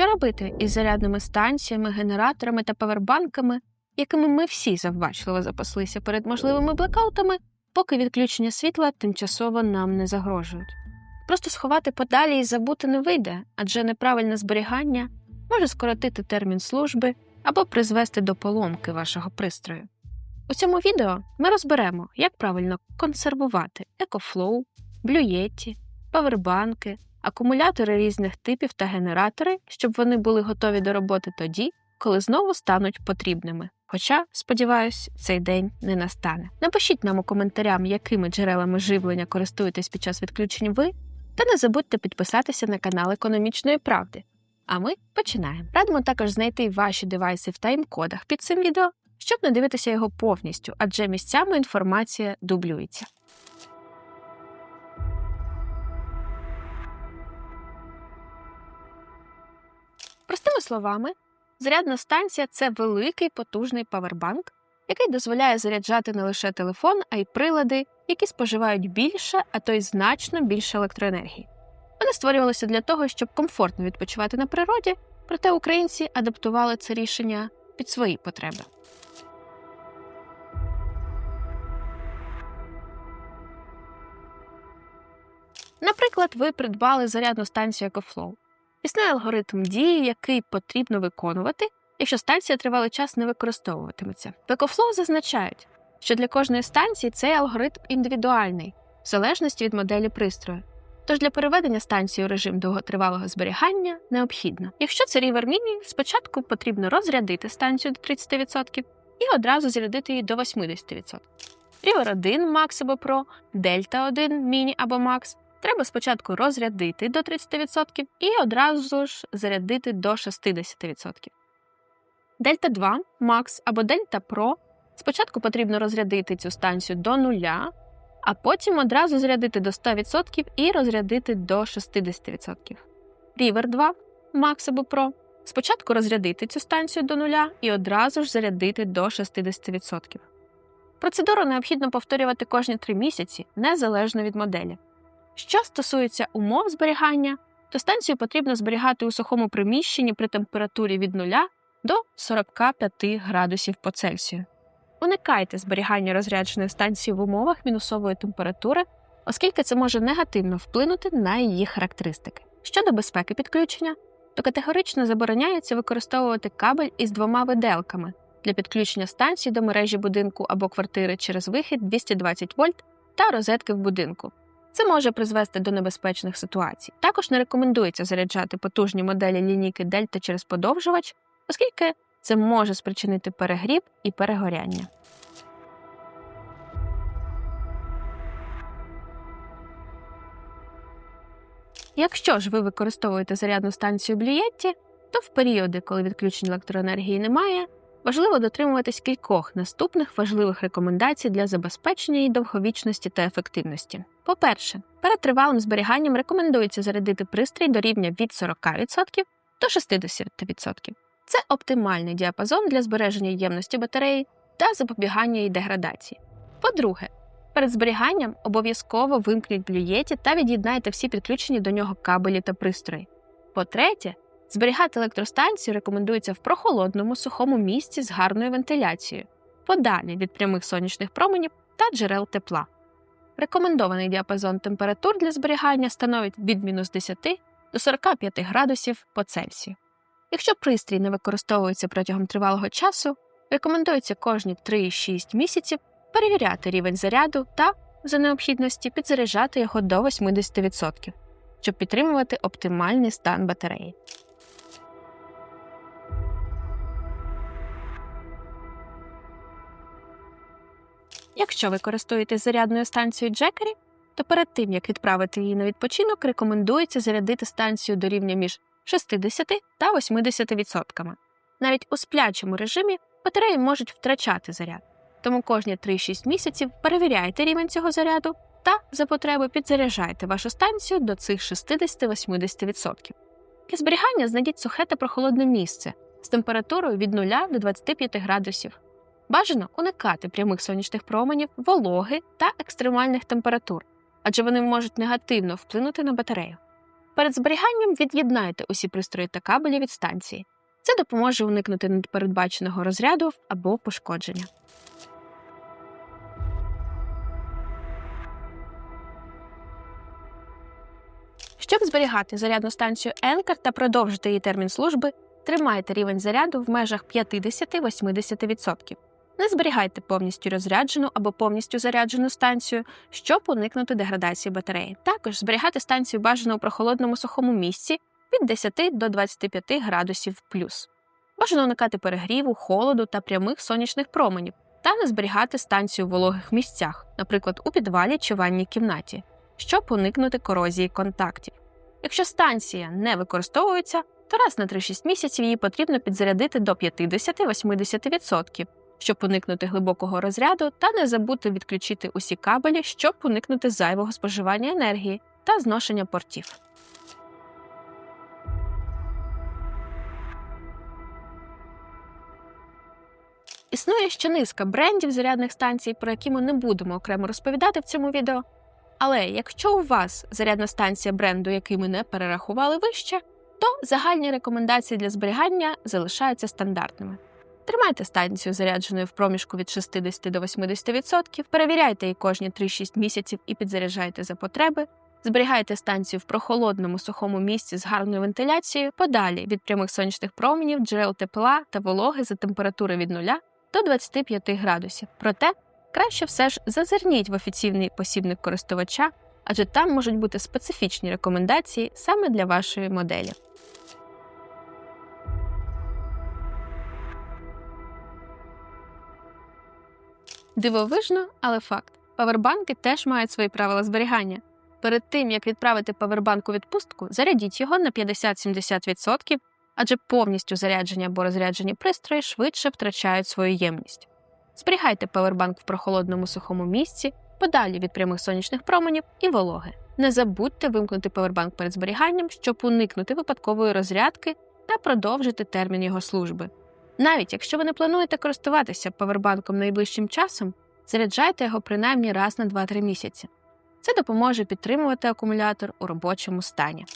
Що робити із зарядними станціями, генераторами та павербанками, якими ми всі завбачливо запаслися перед можливими блекаутами, поки відключення світла тимчасово нам не загрожують? Просто сховати подалі і забути не вийде, адже неправильне зберігання може скоротити термін служби або призвести до поломки вашого пристрою. У цьому відео ми розберемо, як правильно консервувати екофлоу, блюєті, павербанки, акумулятори різних типів та генератори, щоб вони були готові до роботи тоді, коли знову стануть потрібними. Хоча, сподіваюсь, цей день не настане. Напишіть нам у коментарям, якими джерелами живлення користуєтесь під час відключень ви, та не забудьте підписатися на канал Економічної правди. А ми починаємо. Радимо також знайти ваші девайси в тайм-кодах під цим відео, щоб не дивитися його повністю, адже місцями інформація дублюється. Словами, зарядна станція це великий потужний павербанк, який дозволяє заряджати не лише телефон, а й прилади, які споживають більше, а то й значно більше електроенергії. Вони створювалися для того, щоб комфортно відпочивати на природі, проте українці адаптували це рішення під свої потреби. Наприклад, ви придбали зарядну станцію EcoFlow. Існує алгоритм дії, який потрібно виконувати, якщо станція тривалий час не використовуватиметься. В EcoFlow зазначають, що для кожної станції цей алгоритм індивідуальний, в залежності від моделі пристрою. Тож для переведення станції у режим довготривалого зберігання необхідно. Якщо це River Mini, спочатку потрібно розрядити станцію до 30% і одразу зарядити її до 80%. River 1 Max або Pro, Delta 1 Mini або Max треба спочатку розрядити до 30% і одразу ж зарядити до 60%. Delta 2 Max або Delta Pro спочатку потрібно розрядити цю станцію до нуля, а потім одразу зарядити до 100% і розрядити до 60%. River 2 Max або Pro спочатку розрядити цю станцію до нуля і одразу ж зарядити до 60%. Процедуру необхідно повторювати кожні 3 місяці незалежно від моделі. Що стосується умов зберігання, то станцію потрібно зберігати у сухому приміщенні при температурі від 0 до 45 градусів по Цельсію. Уникайте зберігання розрядженої станції в умовах мінусової температури, оскільки це може негативно вплинути на її характеристики. Щодо безпеки підключення, то категорично забороняється використовувати кабель із двома виделками для підключення станції до мережі будинку або квартири через вихід 220 вольт та розетки в будинку. Це може призвести до небезпечних ситуацій. Також не рекомендується заряджати потужні моделі лінійки Дельта через подовжувач, оскільки це може спричинити перегріб і перегоряння. Якщо ж ви використовуєте зарядну станцію Блієтті, то в періоди, коли відключень електроенергії немає, важливо дотримуватись кількох наступних важливих рекомендацій для забезпечення її довговічності та ефективності. По-перше, перед тривалим зберіганням рекомендується зарядити пристрій до рівня від 40% до 60%. Це оптимальний діапазон для збереження ємності батареї та запобігання її деградації. По-друге, перед зберіганням обов'язково вимкніть блюєті та від'єднайте всі підключені до нього кабелі та пристрої. По-третє, зберігати електростанцію рекомендується в прохолодному сухому місці з гарною вентиляцією, подалі від прямих сонячних променів та джерел тепла. Рекомендований діапазон температур для зберігання становить від мінус 10 до 45 градусів по Цельсію. Якщо пристрій не використовується протягом тривалого часу, рекомендується кожні 3-6 місяців перевіряти рівень заряду та, за необхідності, підзаряджати його до 80%, щоб підтримувати оптимальний стан батареї. Якщо ви користуєтесь зарядною станцією Джекері, то перед тим як відправити її на відпочинок, рекомендується зарядити станцію до рівня між 60 та 80%. Навіть у сплячому режимі батареї можуть втрачати заряд, тому кожні 3-6 місяців перевіряйте рівень цього заряду та за потреби підзаряджайте вашу станцію до цих 60-80%. Для зберігання знайдіть сухе та прохолодне місце з температурою від 0 до 25 градусів. Бажано уникати прямих сонячних променів, вологи та екстремальних температур, адже вони можуть негативно вплинути на батарею. Перед зберіганням від'єднайте усі пристрої та кабелі від станції. Це допоможе уникнути непередбаченого розряду або пошкодження. Щоб зберігати зарядну станцію Anker та продовжити її термін служби, тримайте рівень заряду в межах 50-80%. Не зберігайте повністю розряджену або повністю заряджену станцію, щоб уникнути деградації батареї. Також зберігати станцію бажано у прохолодному сухому місці від 10 до 25 градусів плюс. Бажано уникати перегріву, холоду та прямих сонячних променів, та не зберігати станцію в вологих місцях, наприклад, у підвалі чи ванній кімнаті, щоб уникнути корозії контактів. Якщо станція не використовується, то раз на 3-6 місяців її потрібно підзарядити до 50-80%, щоб уникнути глибокого розряду та не забути відключити усі кабелі, щоб уникнути зайвого споживання енергії та зношення портів. Існує ще низка брендів зарядних станцій, про які ми не будемо окремо розповідати в цьому відео. Але якщо у вас зарядна станція бренду, який ми не перерахували вище, то загальні рекомендації для зберігання залишаються стандартними. Тримайте станцію зарядженою в проміжку від 60 до 80%, перевіряйте її кожні 3-6 місяців і підзаряджайте за потреби, зберігайте станцію в прохолодному сухому місці з гарною вентиляцією, подалі від прямих сонячних променів, джерел тепла та вологи за температури від 0 до 25 градусів. Проте краще все ж зазирніть в офіційний посібник користувача, адже там можуть бути специфічні рекомендації саме для вашої моделі. Дивовижно, але факт. Павербанки теж мають свої правила зберігання. Перед тим, як відправити павербанк у відпустку, зарядіть його на 50-70%, адже повністю заряджені або розряджені пристрої швидше втрачають свою ємність. Зберігайте павербанк в прохолодному сухому місці, подалі від прямих сонячних променів і вологи. Не забудьте вимкнути павербанк перед зберіганням, щоб уникнути випадкової розрядки та продовжити термін його служби. Навіть якщо ви не плануєте користуватися павербанком найближчим часом, заряджайте його принаймні раз на 2-3 місяці. Це допоможе підтримувати акумулятор у робочому стані.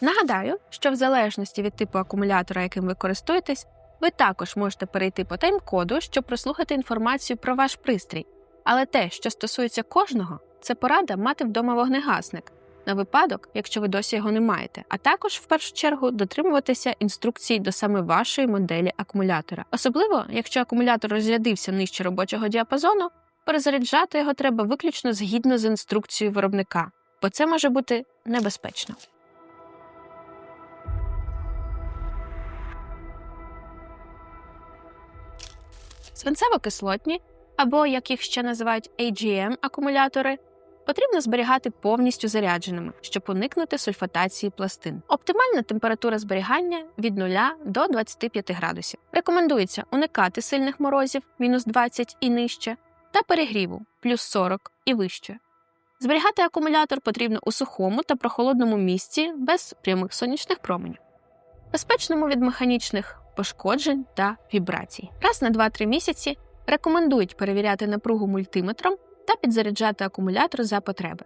Нагадаю, що в залежності від типу акумулятора, яким ви користуєтесь, ви також можете перейти по тайм-коду, щоб прослухати інформацію про ваш пристрій. Але те, що стосується кожного, це порада мати вдома вогнегасник на випадок, якщо ви досі його не маєте, а також в першу чергу дотримуватися інструкцій до саме вашої моделі акумулятора. Особливо, якщо акумулятор розрядився нижче робочого діапазону, перезаряджати його треба виключно згідно з інструкцією виробника, бо це може бути небезпечно. Свинцево-кислотні, або як їх ще називають AGM акумулятори, потрібно зберігати повністю зарядженими, щоб уникнути сульфатації пластин. Оптимальна температура зберігання від 0 до 25 градусів. Рекомендується уникати сильних морозів мінус 20 і нижче, та перегріву плюс 40 і вище. Зберігати акумулятор потрібно у сухому та прохолодному місці без прямих сонячних променів, безпечному від механічних пошкоджень та вібрацій. Раз на 2-3 місяці рекомендують перевіряти напругу мультиметром та підзаряджати акумулятор за потреби.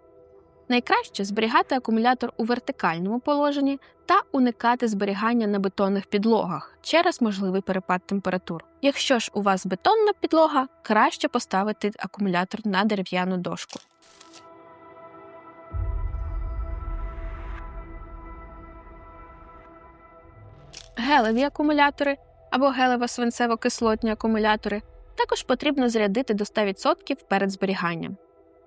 Найкраще зберігати акумулятор у вертикальному положенні та уникати зберігання на бетонних підлогах через можливий перепад температур. Якщо ж у вас бетонна підлога, краще поставити акумулятор на дерев'яну дошку. Гелеві акумулятори або гелево-свинцево-кислотні акумулятори також потрібно зарядити до 100% перед зберіганням.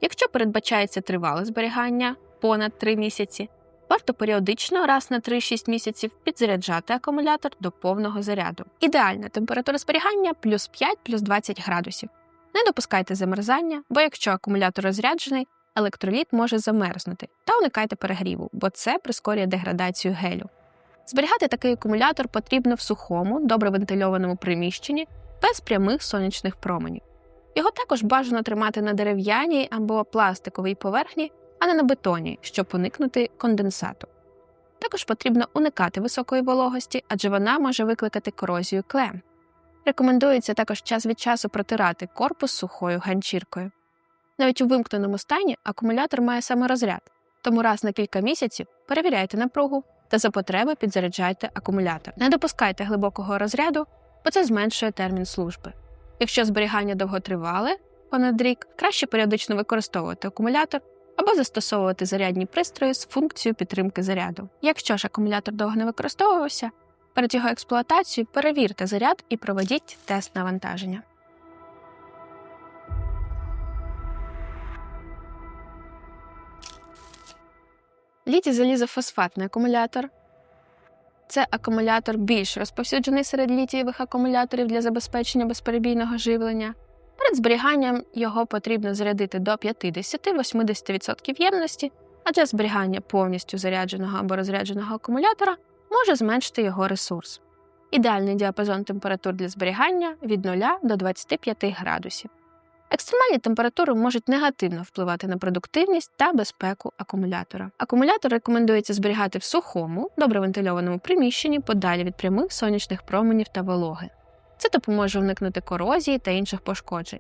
Якщо передбачається тривале зберігання понад 3 місяці, варто періодично раз на 3-6 місяців підзаряджати акумулятор до повного заряду. Ідеальна температура зберігання плюс 5 плюс 20 градусів. Не допускайте замерзання, бо якщо акумулятор розряджений, електроліт може замерзнути та уникайте перегріву, бо це прискорює деградацію гелю. Зберігати такий акумулятор потрібно в сухому, добре вентильованому приміщенні без прямих сонячних променів. Його також бажано тримати на дерев'яній або пластиковій поверхні, а не на бетоні, щоб уникнути конденсату. Також потрібно уникати високої вологості, адже вона може викликати корозію клем. Рекомендується також час від часу протирати корпус сухою ганчіркою. Навіть у вимкненому стані акумулятор має саморозряд, тому раз на кілька місяців перевіряйте напругу та за потреби підзаряджайте акумулятор. Не допускайте глибокого розряду, бо це зменшує термін служби. Якщо зберігання довготривале, понад рік, краще періодично використовувати акумулятор або застосовувати зарядні пристрої з функцією підтримки заряду. Якщо ж акумулятор довго не використовувався, перед його експлуатацією перевірте заряд і проведіть тест навантаження. Літій залізофосфатний акумулятор. Це акумулятор більш розповсюджений серед літієвих акумуляторів для забезпечення безперебійного живлення. Перед зберіганням його потрібно зарядити до 50-80% ємності, адже зберігання повністю зарядженого або розрядженого акумулятора може зменшити його ресурс. Ідеальний діапазон температур для зберігання від 0 до 25 градусів. Екстремальні температури можуть негативно впливати на продуктивність та безпеку акумулятора. Акумулятор рекомендується зберігати в сухому, добре вентильованому приміщенні подалі від прямих сонячних променів та вологи. Це допоможе уникнути корозії та інших пошкоджень.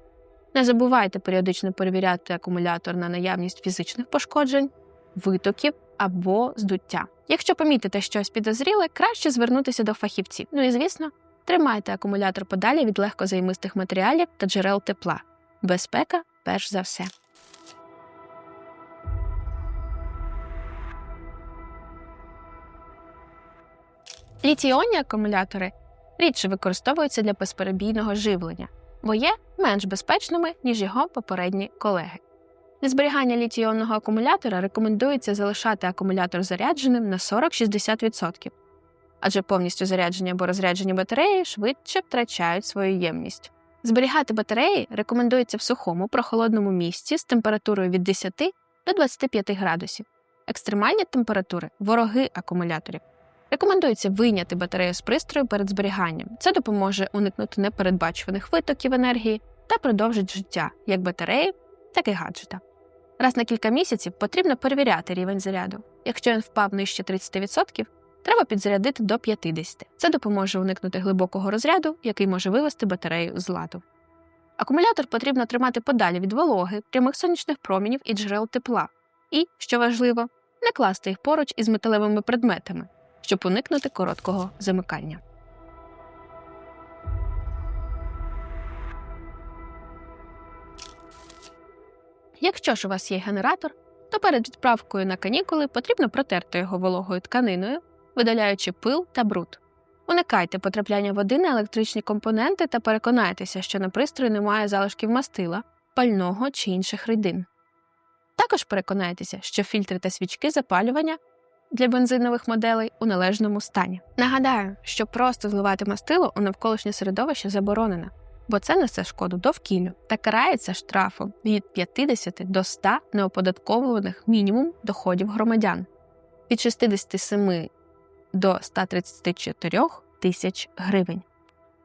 Не забувайте періодично перевіряти акумулятор на наявність фізичних пошкоджень, витоків або здуття. Якщо помітите щось підозріле, краще звернутися до фахівців. Ну і звісно, тримайте акумулятор подалі від легкозаймистих матеріалів та джерел тепла. Безпека перш за все. Літій-іонні акумулятори рідше використовуються для безперебійного живлення, бо є менш безпечними, ніж його попередні колеги. Для зберігання літій-іонного акумулятора рекомендується залишати акумулятор зарядженим на 40-60%, адже повністю заряджені або розряджені батареї швидше втрачають свою ємність. Зберігати батареї рекомендується в сухому прохолодному місці з температурою від 10 до 25 градусів. Екстремальні температури вороги акумуляторів. Рекомендується вийняти батарею з пристрою перед зберіганням. Це допоможе уникнути непередбачуваних витоків енергії та продовжить життя як батареї, так і гаджета. Раз на кілька місяців потрібно перевіряти рівень заряду. Якщо він впав нижче 30%, треба підзарядити до 50. Це допоможе уникнути глибокого розряду, який може вивести батарею з ладу. Акумулятор потрібно тримати подалі від вологи, прямих сонячних промінів і джерел тепла. І, що важливо, не класти їх поруч із металевими предметами, щоб уникнути короткого замикання. Якщо ж у вас є генератор, то перед відправкою на канікули потрібно протерти його вологою тканиною, видаляючи пил та бруд. Уникайте потрапляння води на електричні компоненти та переконайтеся, що на пристрої немає залишків мастила, пального чи інших рідин. Також переконайтеся, що фільтри та свічки запалювання для бензинових моделей у належному стані. Нагадаю, що просто зливати мастило у навколишнє середовище заборонено, бо це несе шкоду довкіллю та карається штрафом від 50 до 100 неоподатковуваних мінімум доходів громадян від 67 до 134 тисяч гривень.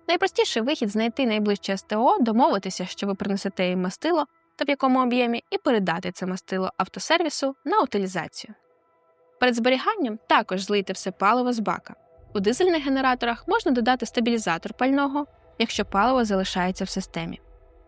Найпростіший вихід знайти найближче СТО, домовитися, що ви принесете їм мастило та в якому об'ємі, і передати це мастило автосервісу на утилізацію. Перед зберіганням також злийте все паливо з бака. У дизельних генераторах можна додати стабілізатор пального, якщо паливо залишається в системі.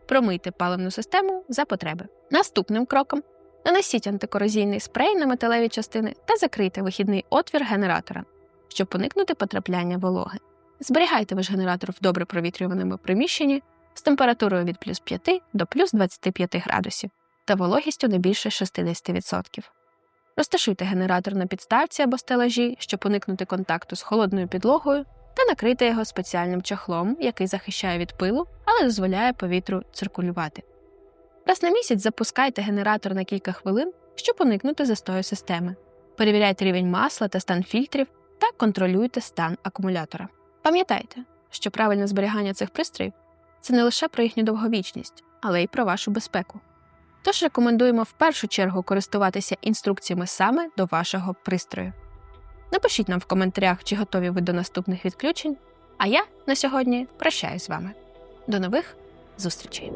Промийте паливну систему за потреби. Наступним кроком нанесіть антикорозійний спрей на металеві частини та закрийте вихідний отвір генератора, щоб уникнути потрапляння вологи. Зберігайте ваш генератор в добре провітрюваному приміщенні з температурою від плюс 5 до плюс 25 градусів та вологістю не більше 60%. Розташуйте генератор на підставці або стелажі, щоб уникнути контакту з холодною підлогою, та накрийте його спеціальним чохлом, який захищає від пилу, але дозволяє повітру циркулювати. Раз на місяць запускайте генератор на кілька хвилин, щоб уникнути застою системи. Перевіряйте рівень масла та стан фільтрів та контролюйте стан акумулятора. Пам'ятайте, що правильне зберігання цих пристроїв це не лише про їхню довговічність, але й про вашу безпеку. Тож рекомендуємо в першу чергу користуватися інструкціями саме до вашого пристрою. Напишіть нам в коментарях, чи готові ви до наступних відключень. А я на сьогодні прощаюсь з вами. До нових зустрічей!